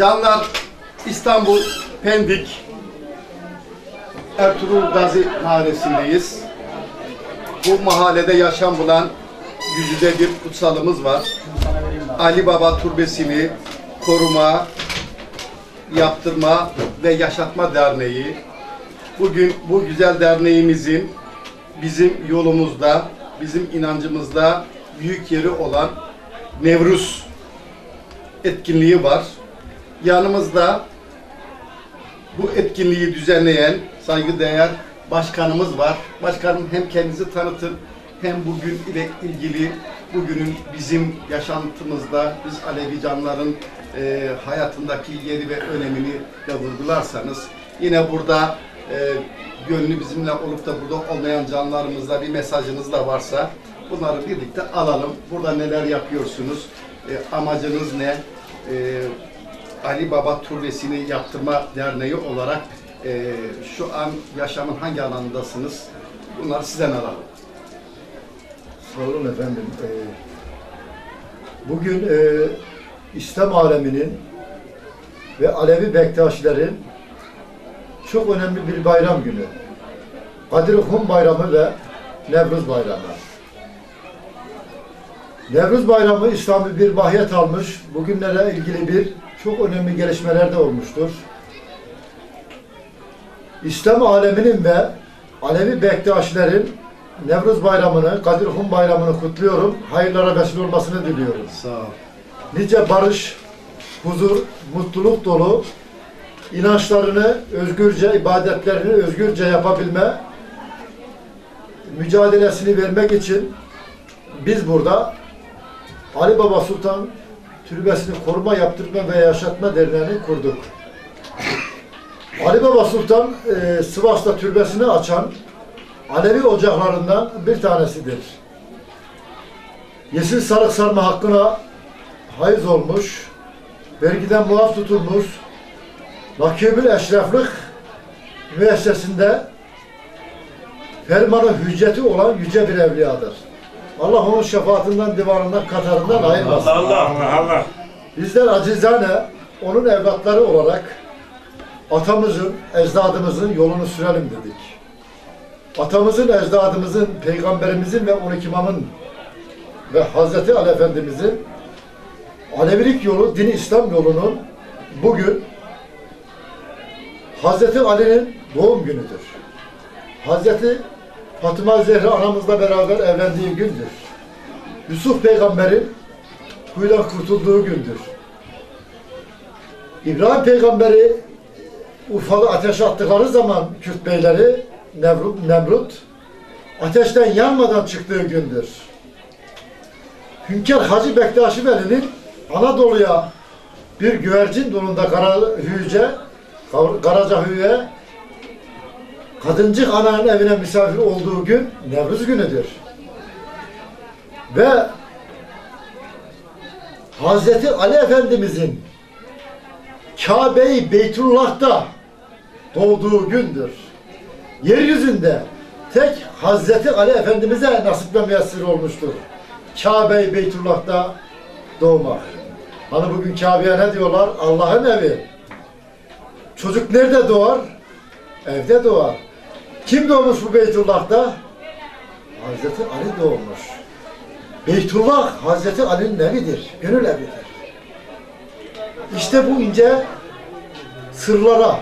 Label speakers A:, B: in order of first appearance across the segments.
A: Canlar İstanbul Pendik Ertuğrul Gazi Mahallesi'ndeyiz. Bu mahallede yaşam bulan yüzüde bir kutsalımız var. Ali Baba Türbesi'ni koruma, yaptırma ve yaşatma derneği. Bugün bu güzel derneğimizin bizim yolumuzda, bizim inancımızda büyük yeri olan Nevruz etkinliği var. Yanımızda bu etkinliği düzenleyen saygıdeğer başkanımız var. Başkanım hem kendinizi tanıtın hem bugün ile ilgili bugünün bizim yaşantımızda biz Alevi canların e, hayatındaki yeri ve önemini de vurgularsanız yine burada e, gönlü bizimle olup da burada olmayan canlarımızda bir mesajınız da varsa bunları birlikte alalım. Burada neler yapıyorsunuz? E, amacınız ne? E, Ali Baba Türbesi'ni yaptırma derneği olarak e, şu an yaşamın hangi alanındasınız? Bunları sizden alalım.
B: Sağ olun efendim. Ee, bugün e, İslam aleminin ve Alevi Bektaşilerin çok önemli bir bayram günü. Kadir Hum Bayramı ve Nevruz Bayramı. Nevruz Bayramı İslam'ı bir mahiyet almış. Bugünlere ilgili bir çok önemli gelişmeler de olmuştur. İslam aleminin ve Alevi Bektaşilerin Nevruz Bayramı'nı, Kadir Hum Bayramı'nı kutluyorum. Hayırlara vesile olmasını diliyorum.
A: Sağ ol.
B: Nice barış, huzur, mutluluk dolu inançlarını özgürce, ibadetlerini özgürce yapabilme mücadelesini vermek için biz burada Ali Baba Sultan Türbesi'ni koruma, yaptırma ve yaşatma derneğini kurduk. Ali Baba Sultan e, Sivas'ta türbesini açan Alevi ocaklarından bir tanesidir. Yeşil sarık sarma hakkına haiz olmuş, vergiden muaf tutulmuş, Nakibül Eşreflik müessesinde fermanı hücceti olan yüce bir evliyadır. Allah onun şefaatinden, divanından, katarından ayırmasın.
C: Allah Allah Allah.
B: Bizler acizane onun evlatları olarak atamızın, ecdadımızın yolunu sürelim dedik. Atamızın, ecdadımızın, peygamberimizin ve 12 imamın ve Hazreti Ali Efendimizin Alevilik yolu, din İslam yolunun bugün Hazreti Ali'nin doğum günüdür. Hazreti Fatıma Zehra anamızla beraber evlendiği gündür. Yusuf peygamberin kuyudan kurtulduğu gündür. İbrahim peygamberi Urfalı ateş attıkları zaman Kürt beyleri Nemrut, Nemrut ateşten yanmadan çıktığı gündür. Hünkar Hacı Bektaşi Veli'nin Anadolu'ya bir güvercin donunda Kara Hüce, Karaca Hüye kadıncık ananın evine misafir olduğu gün Nevruz günüdür. Ve Hazreti Ali Efendimizin Kabe-i Beytullah'ta doğduğu gündür. Yeryüzünde tek Hazreti Ali Efendimiz'e nasip ve müyessir olmuştur. Kabe-i Beytullah'ta doğmak. Hani bugün Kabe'ye ne diyorlar? Allah'ın evi. Çocuk nerede doğar? Evde doğar. Kim doğmuş bu Beytullah'ta? Hazreti Ali doğmuş. Beytullah Hazreti Ali'nin evidir, gönül evidir. İşte bu ince sırlara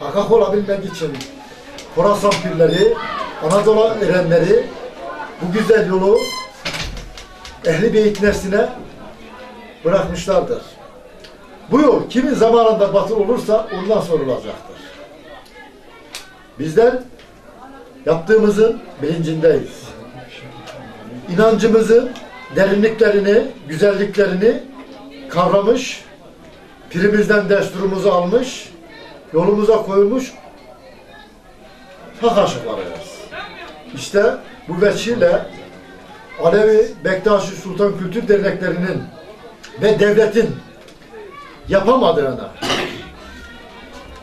B: akak olabilmek için Horasan pirleri, Anadolu erenleri bu güzel yolu ehli beyt nesline bırakmışlardır. Bu yol kimin zamanında batıl olursa ondan sorulacaktır. Bizler yaptığımızın bilincindeyiz. İnancımızın derinliklerini, güzelliklerini kavramış, pirimizden desturumuzu almış, yolumuza koymuş hak aşıklarıyız. İşte bu veçile Alevi Bektaşi Sultan Kültür Derneklerinin ve devletin yapamadığına,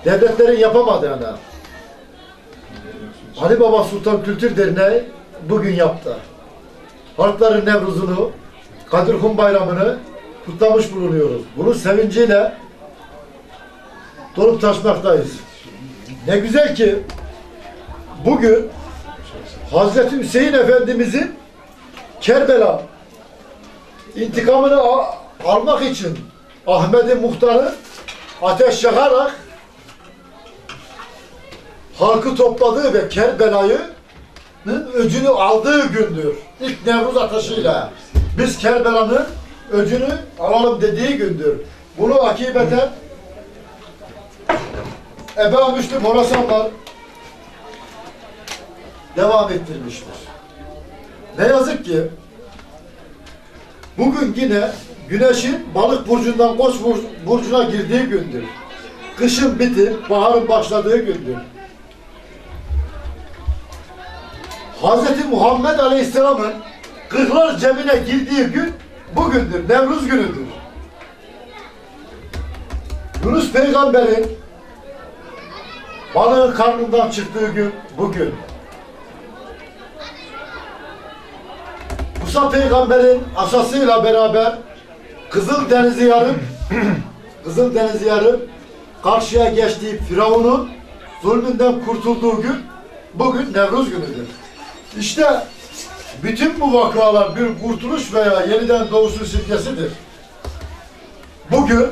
B: devletlerin yapamadığına, Ali Baba Sultan Kültür Derneği bugün yaptı. Halkların Nevruz'unu, Kadirhun Bayramı'nı kutlamış bulunuyoruz. Bunun sevinciyle dolup taşmaktayız. Ne güzel ki bugün Hazreti Hüseyin Efendimizin Kerbela intikamını almak için Ahmet'in muhtarı ateş yakarak halkı topladığı ve Kerbela'yı'nın öcünü aldığı gündür. İlk Nevruz ateşiyle biz Kerbela'nın öcünü alalım dediği gündür. Bunu akibeten Ebe Müslüm Horasanlar devam ettirmiştir. Ne yazık ki bugün yine güneşin balık burcundan koç bur- burcuna girdiği gündür. Kışın bitip baharın başladığı gündür. Hz. Muhammed Aleyhisselam'ın kırklar cebine girdiği gün bugündür. Nevruz günüdür. Yunus peygamberin balığın karnından çıktığı gün bugün. Musa peygamberin asasıyla beraber Kızıl Deniz'i yarıp Kızıl Deniz'i yarıp karşıya geçtiği Firavun'un zulmünden kurtulduğu gün bugün Nevruz günüdür. İşte bütün bu vakalar bir kurtuluş veya yeniden doğuşun simgesidir. Bugün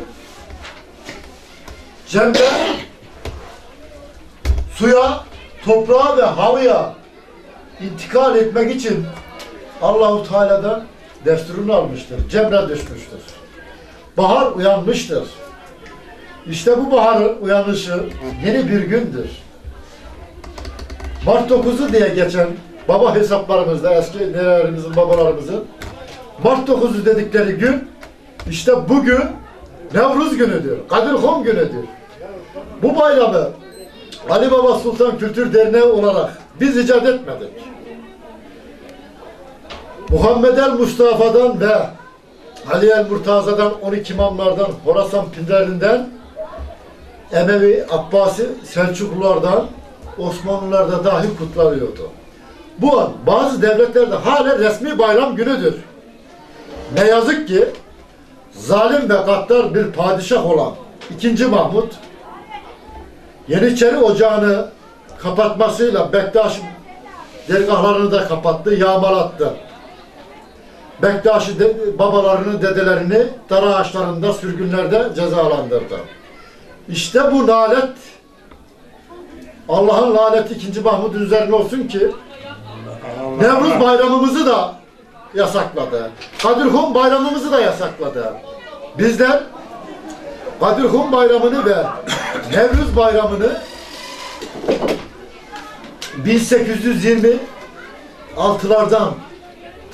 B: Cemre suya, toprağa ve havaya intikal etmek için Allahu Teala'dan desturunu almıştır. Cemre düşmüştür. Bahar uyanmıştır. İşte bu baharın uyanışı yeni bir gündür. Mart 9'u diye geçen baba hesaplarımızda eski nerelerimizin babalarımızın Mart 9'u dedikleri gün işte bugün Nevruz günüdür. Kadirhum günüdür. Bu bayramı Ali Baba Sultan Kültür Derneği olarak biz icat etmedik. Muhammed el Mustafa'dan ve Ali el Murtaza'dan 12 imamlardan Horasan Pinderli'nden Emevi, Abbasi, Selçuklulardan Osmanlılar'da dahi kutlanıyordu. Bu an bazı devletlerde hala resmi bayram günüdür. Ne yazık ki zalim ve gaddar bir padişah olan 2. Mahmut Yeniçeri Ocağı'nı kapatmasıyla Bektaş dergahlarını da kapattı, yağmalattı. Bektaşi de, babalarını, dedelerini dar ağaçlarında, sürgünlerde cezalandırdı. İşte bu lanet Allah'ın laneti 2. Mahmud'un üzerine olsun ki Nevruz bayramımızı da yasakladı. Kadirhum bayramımızı da yasakladı. Bizler Kadirhum bayramını ve Nevruz bayramını 1826'lardan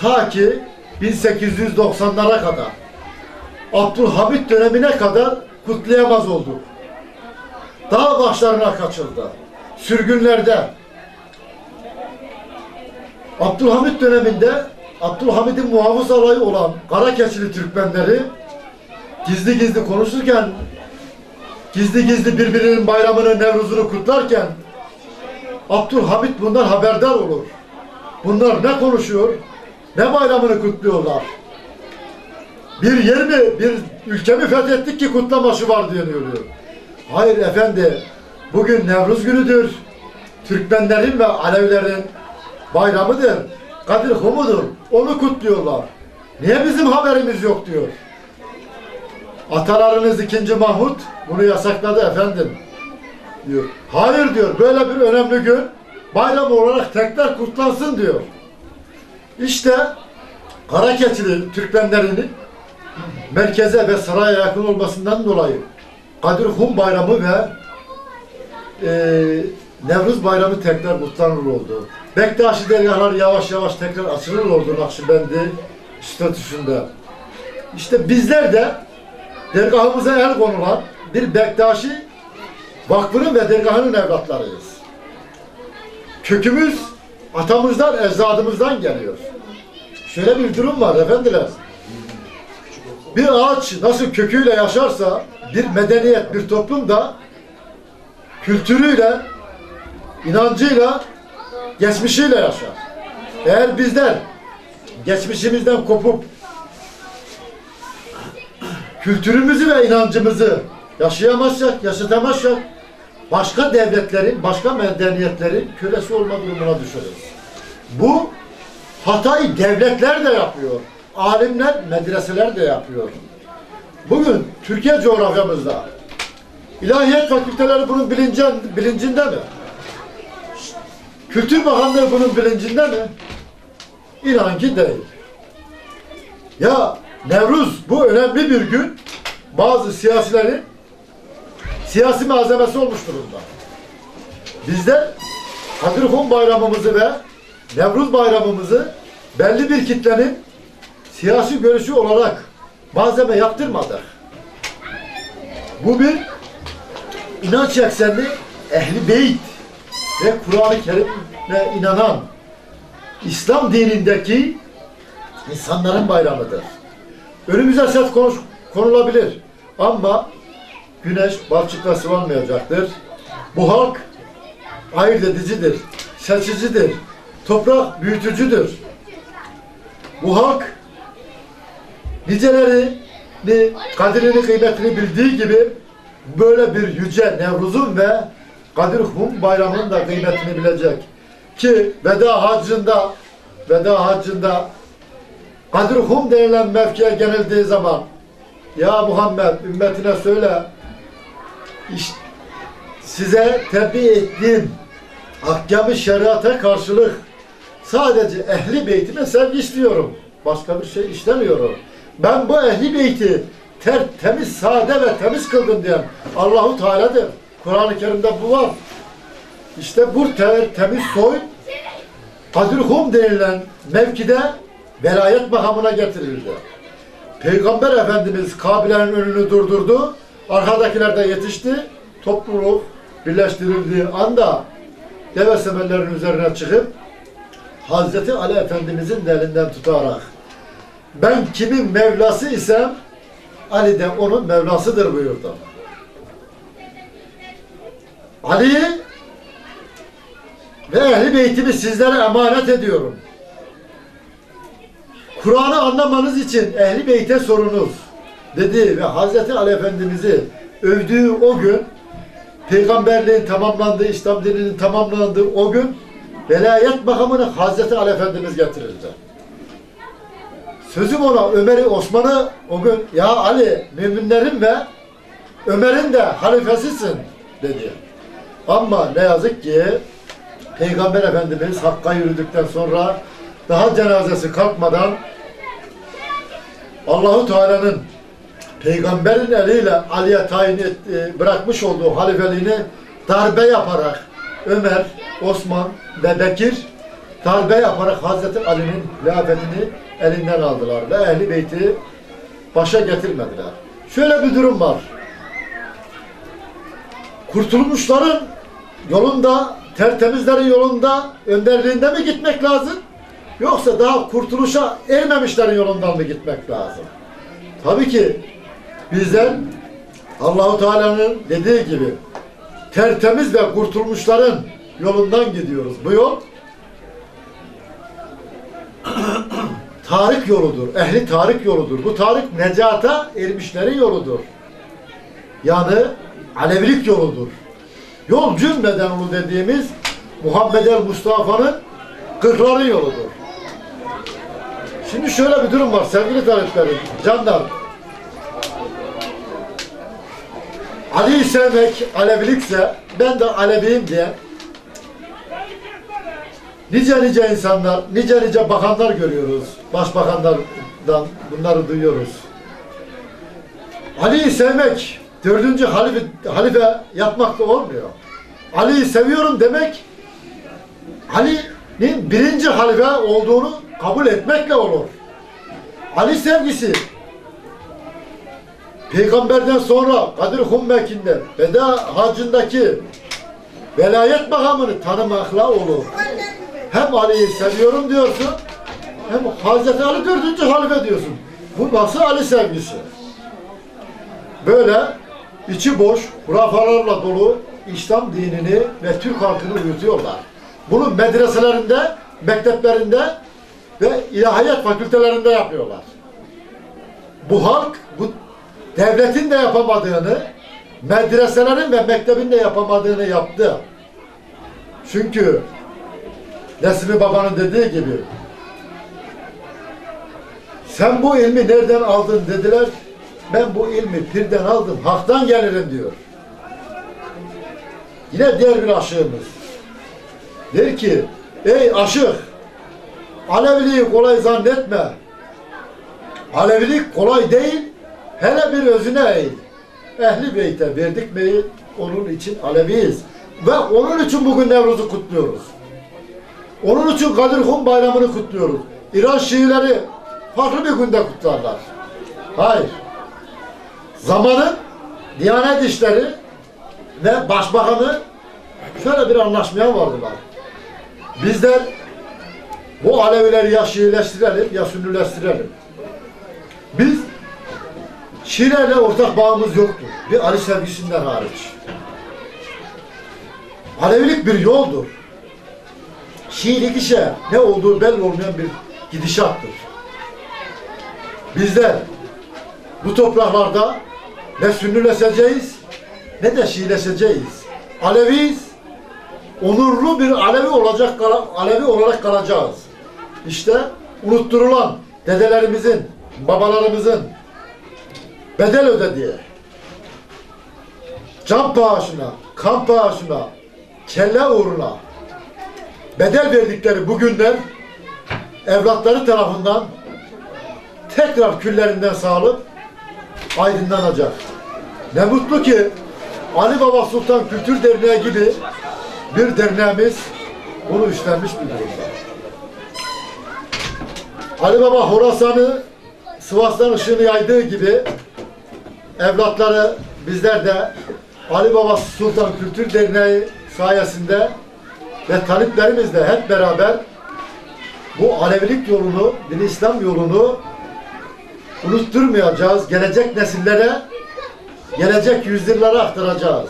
B: ta ki 1890'lara kadar Abdülhamit dönemine kadar kutlayamaz olduk. Dağ başlarına kaçıldı. Sürgünlerde Abdülhamit döneminde Abdülhamid'in muhafız alayı olan Karakeçili Türkmenleri gizli gizli konuşurken gizli gizli birbirinin bayramını, Nevruz'unu kutlarken Abdülhamit bundan haberdar olur. Bunlar ne konuşuyor? Ne bayramını kutluyorlar? Bir yer mi, bir ülke mi fethettik ki kutlaması var diye diyor. Hayır efendi, bugün Nevruz günüdür. Türkmenlerin ve Alevilerin bayramıdır. Kadir Humu'dur. Onu kutluyorlar. Niye bizim haberimiz yok diyor. Atalarınız 2. Mahmut bunu yasakladı efendim diyor. Hayır diyor böyle bir önemli gün bayram olarak tekrar kutlansın diyor. İşte Karakeçili Türkmenlerinin merkeze ve saraya yakın olmasından dolayı Kadir Hum Bayramı ve e, Nevruz Bayramı tekrar kutlanır oldu. Bektaşi dergahlar yavaş yavaş tekrar açılır oldu Nakşibendi statüsünde. İşte bizler de dergahımıza el konulan bir Bektaşi vakfının ve dergahının evlatlarıyız. Kökümüz atamızdan, ecdadımızdan geliyor. Şöyle bir durum var efendiler. Bir ağaç nasıl köküyle yaşarsa bir medeniyet, bir toplum da kültürüyle, inancıyla geçmişiyle yaşar. Eğer bizler geçmişimizden kopup kültürümüzü ve inancımızı yaşayamazsak, yaşatamazsak başka devletlerin, başka medeniyetlerin kölesi olma durumuna düşeriz. Bu hatayı devletler de yapıyor. Alimler, medreseler de yapıyor. Bugün Türkiye coğrafyamızda ilahiyat fakülteleri bunun bilincin, bilincinde mi? Kültür Bakanlığı bunun bilincinde mi? İnan ki değil. Ya Nevruz bu önemli bir gün bazı siyasilerin siyasi malzemesi olmuş durumda. Bizler Kadirhun bayramımızı ve Nevruz bayramımızı belli bir kitlenin siyasi görüşü olarak malzeme yaptırmadık. Bu bir inanç eksenli ehli beyt ve Kur'an-ı Kerim'e inanan İslam dinindeki insanların bayramıdır. Önümüze ses konuş, konulabilir ama güneş balçıkla sıvanmayacaktır. Bu halk ayırt edicidir, seçicidir, toprak büyütücüdür. Bu halk nicelerini, kadrini, kıymetini bildiği gibi böyle bir yüce Nevruz'un ve Kadir Hum bayramının da kıymetini bilecek. Ki veda haccında veda haccında Kadir Hum denilen mevkiye genildiği zaman ya Muhammed ümmetine söyle işte size tebliğ ettiğim ahkam-ı şeriata karşılık sadece ehli beytime sevgi istiyorum. Başka bir şey istemiyorum. Ben bu ehli beyti ter, temiz, sade ve temiz kıldım diyen Allahu Teala'dır. Kur'an-ı Kerim'de bu var. İşte bu ter, temiz soy Kadir Hum denilen mevkide velayet makamına getirildi. Peygamber Efendimiz Kabile'nin önünü durdurdu. Arkadakiler de yetişti. Topluluk birleştirildiği anda deve semerlerin üzerine çıkıp Hazreti Ali Efendimizin de elinden tutarak ben kimin Mevlası isem Ali de onun Mevlasıdır buyurdu. Ali ve ehli beytimi sizlere emanet ediyorum. Kur'an'ı anlamanız için ehli beyte sorunuz dedi ve Hazreti Ali Efendimiz'i övdüğü o gün peygamberliğin tamamlandığı, İslam dininin tamamlandığı o gün velayet makamını Hazreti Ali Efendimiz getirildi. Sözüm ona Ömer'i, Osman'ı o gün ya Ali müminlerin ve Ömer'in de halifesisin dedi. Ama ne yazık ki Peygamber Efendimiz Hakk'a yürüdükten sonra daha cenazesi kalkmadan Allahu Teala'nın peygamberin eliyle Ali'ye tayin etti, bırakmış olduğu halifeliğini darbe yaparak Ömer, Osman ve Bekir darbe yaparak Hazreti Ali'nin hilafetini elinden aldılar ve ehli beyti başa getirmediler. Şöyle bir durum var. Kurtulmuşların yolunda, tertemizlerin yolunda, önderliğinde mi gitmek lazım? Yoksa daha kurtuluşa ermemişlerin yolundan mı gitmek lazım? Tabii ki bizler Allahu Teala'nın dediği gibi tertemiz ve kurtulmuşların yolundan gidiyoruz. Bu yol Tarık yoludur. Ehli Tarık yoludur. Bu Tarık necata ermişlerin yoludur. Yani Alevilik yoludur. Yol cümleden ulu dediğimiz Muhammed el Mustafa'nın kırkların yoludur. Şimdi şöyle bir durum var sevgili taliplerim, canlar. Ali'yi sevmek Alevilikse ben de Aleviyim diye nice nice insanlar, nice nice bakanlar görüyoruz. Başbakanlardan bunları duyuyoruz. Ali'yi sevmek dördüncü halife, halife yapmak da olmuyor. Ali'yi seviyorum demek Ali'nin birinci halife olduğunu kabul etmekle olur. Ali sevgisi Peygamberden sonra Kadir Hummeki'nde veda hacındaki velayet makamını tanımakla olur. Hem Ali'yi seviyorum diyorsun hem Hazreti Ali dördüncü halife diyorsun. Bu nasıl Ali sevgisi? Böyle içi boş, hurafalarla dolu İslam dinini ve Türk halkını uyutuyorlar. bunu medreselerinde, mekteplerinde ve ilahiyat fakültelerinde yapıyorlar. Bu halk bu devletin de yapamadığını, medreselerin ve mektebin de yapamadığını yaptı. Çünkü Nesmi Baba'nın dediği gibi sen bu ilmi nereden aldın dediler. Ben bu ilmi pirden aldım, haktan gelirim diyor. Yine diğer bir aşığımız. Der ki, ey aşık, Aleviliği kolay zannetme. Alevilik kolay değil, hele bir özüne eğil. Ehli beyte verdik mi onun için Aleviyiz. Ve onun için bugün Nevruz'u kutluyoruz. Onun için Kadir Hun bayramını kutluyoruz. İran Şiileri farklı bir günde kutlarlar. Hayır. Zamanın Diyanet İşleri ve Başbakanı şöyle bir anlaşmaya vardılar. Bizler bu Alevileri ya Şiileştirelim ya Sünnileştirelim. Biz Şiilerle ortak bağımız yoktur. Bir Ali sevgisinden hariç. Alevilik bir yoldur. Şiilik işe ne olduğu belli olmayan bir gidişattır. Bizler bu topraklarda ne Sünnileşeceğiz ne de Şiileşeceğiz. Aleviyiz, onurlu bir Alevi olacak Alevi olarak kalacağız. İşte unutturulan dedelerimizin, babalarımızın bedel ödediği can pahasına, kan pahasına, kelle uğruna bedel verdikleri bu günler evlatları tarafından tekrar küllerinden sağlıp aydınlanacak. Ne mutlu ki Ali Baba Sultan Kültür Derneği gibi bir derneğimiz bunu üstlenmiş bir durumda. Ali Baba Horasan'ı Sivas'tan ışığını yaydığı gibi evlatları bizler de Ali Baba Sultan Kültür Derneği sayesinde ve taliplerimizle hep beraber bu Alevilik yolunu, din İslam yolunu unutturmayacağız. Gelecek nesillere, gelecek yüzyıllara aktaracağız.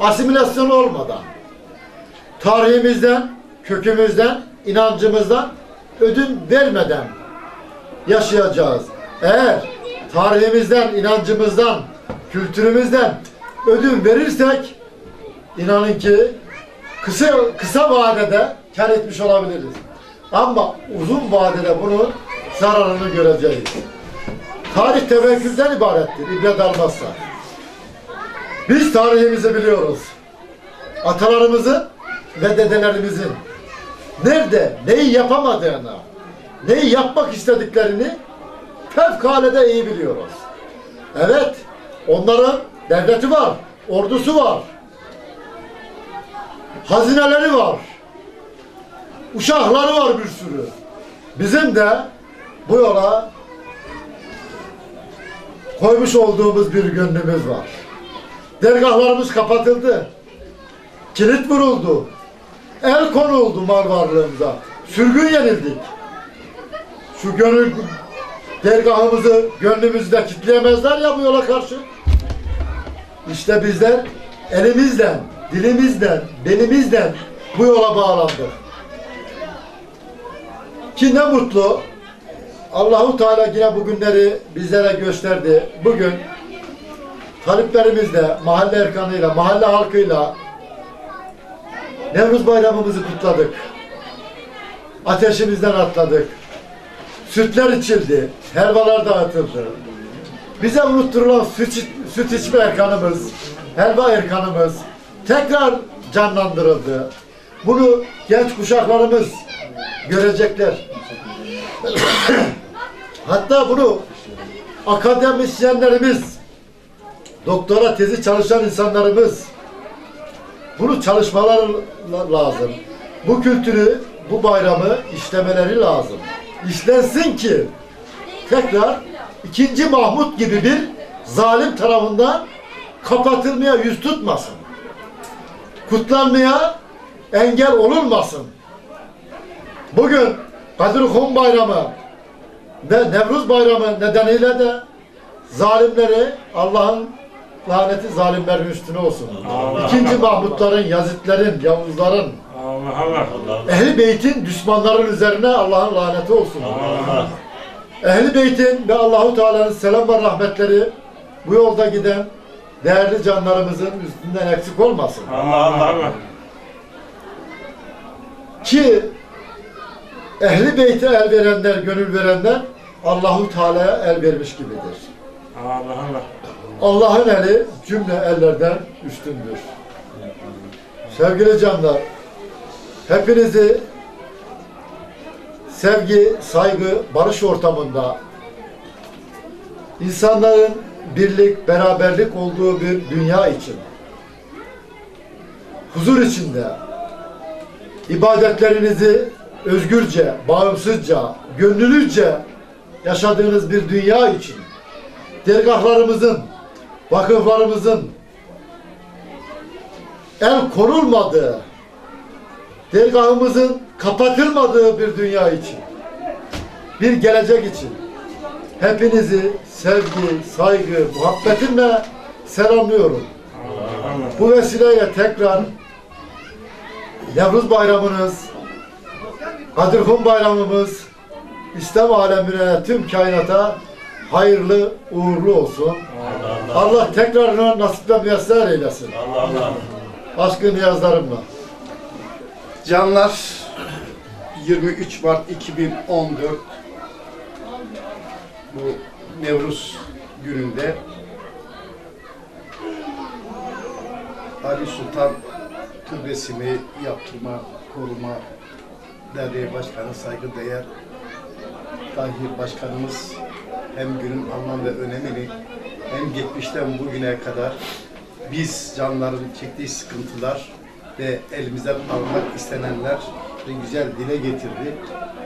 B: Asimilasyon olmadan, tarihimizden, kökümüzden, inancımızdan ödün vermeden yaşayacağız. Eğer tarihimizden, inancımızdan, kültürümüzden ödün verirsek inanın ki kısa kısa vadede kar etmiş olabiliriz. Ama uzun vadede bunun zararını göreceğiz. Tarih tevekkülden ibarettir, ibret almazsa. Biz tarihimizi biliyoruz. Atalarımızın ve dedelerimizin nerede, neyi yapamadığını, neyi yapmak istediklerini fevkalade iyi biliyoruz. Evet, onların devleti var, ordusu var, hazineleri var, uşakları var bir sürü. Bizim de bu yola koymuş olduğumuz bir gönlümüz var. Dergahlarımız kapatıldı. Kilit vuruldu. El konuldu mal varlığımıza. Sürgün yenildik. Şu gönül dergahımızı, gönlümüzü de kitleyemezler ya bu yola karşı. İşte bizler elimizden, dilimizden, belimizden bu yola bağlandık. Ki ne mutlu Allahu Teala yine bu günleri bizlere gösterdi. Bugün taliplerimizle, mahalle erkanıyla, mahalle halkıyla Nevruz bayramımızı kutladık. Ateşimizden atladık. Sütler içildi, helvalar dağıtıldı. Bize unutturulan süt, süt içme erkanımız, helva erkanımız tekrar canlandırıldı. Bunu genç kuşaklarımız görecekler. Hatta bunu akademisyenlerimiz, doktora tezi çalışan insanlarımız bunu çalışmaları la- lazım. Bu kültürü, bu bayramı işlemeleri lazım. İşlensin ki tekrar ikinci Mahmut gibi bir zalim tarafından kapatılmaya yüz tutmasın. Kutlanmaya engel olunmasın. Bugün Kadir Hun Bayramı ve Nevruz Bayramı nedeniyle de zalimleri Allah'ın laneti zalimlerin üstüne olsun. İkinci Mahmutların, Yazitlerin, Yavuzların,
C: Allah Allah.
B: Ehli beytin düşmanların üzerine Allah'ın laneti olsun.
C: Allah.
B: Ehli beytin ve Allahu Teala'nın selam ve rahmetleri bu yolda giden değerli canlarımızın üstünden eksik olmasın.
C: Allah Allah.
B: Ki ehli beyte el verenler, gönül verenler Allahu Teala'ya el vermiş gibidir.
C: Allah Allah.
B: Allah'ın eli cümle ellerden üstündür. Sevgili canlar, hepinizi sevgi, saygı, barış ortamında insanların birlik, beraberlik olduğu bir dünya için huzur içinde ibadetlerinizi özgürce, bağımsızca, gönüllüce yaşadığınız bir dünya için dergahlarımızın, vakıflarımızın el konulmadığı, dergahımızın kapatılmadığı bir dünya için, bir gelecek için hepinizi sevgi, saygı, muhabbetimle selamlıyorum. Bu vesileyle tekrar Nevruz Bayramınız, Kadirhun Bayramımız, İslam alemine, tüm kainata hayırlı, uğurlu olsun. Allah tekrarına nasip ve müyesser eylesin.
C: Allah Allah.
B: Aşkı niyazlarımla.
A: Canlar 23 Mart 2014 bu Nevruz gününde Ali Sultan Türbesi'ni yaptırma, koruma derneği başkanı saygıdeğer Tahir Başkanımız hem günün anlam ve önemini hem geçmişten bugüne kadar biz canların çektiği sıkıntılar ve elimizden almak istenenler güzel dile getirdi.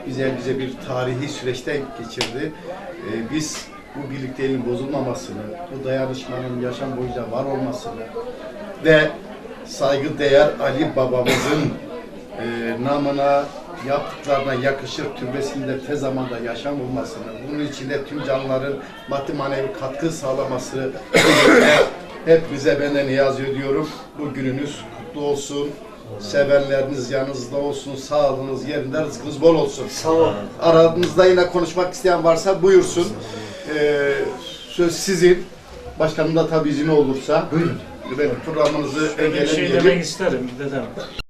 A: Bize bize bir tarihi süreçten geçirdi. Ee, biz bu birlikteliğin bozulmamasını, bu dayanışmanın yaşam boyunca var olmasını ve saygıdeğer Ali babamızın e, namına yaptıklarına yakışır türbesinde tez zamanda yaşam olmasını, bunun içinde tüm canlıların maddi manevi katkı sağlaması hepinize benden niyaz ediyorum. Bu gününüz kutlu olsun. Sevenleriniz yanınızda olsun. Sağlığınız yerinde, rızkınız bol olsun. Sağ olun. Aranızda yine konuşmak isteyen varsa buyursun. Ee, söz sizin. Başkanım da tabii izin olursa.
B: Buyurun.
A: Ben programınızı
C: Böyle bir şey
A: engellemeyelim.
C: demek isterim dedem.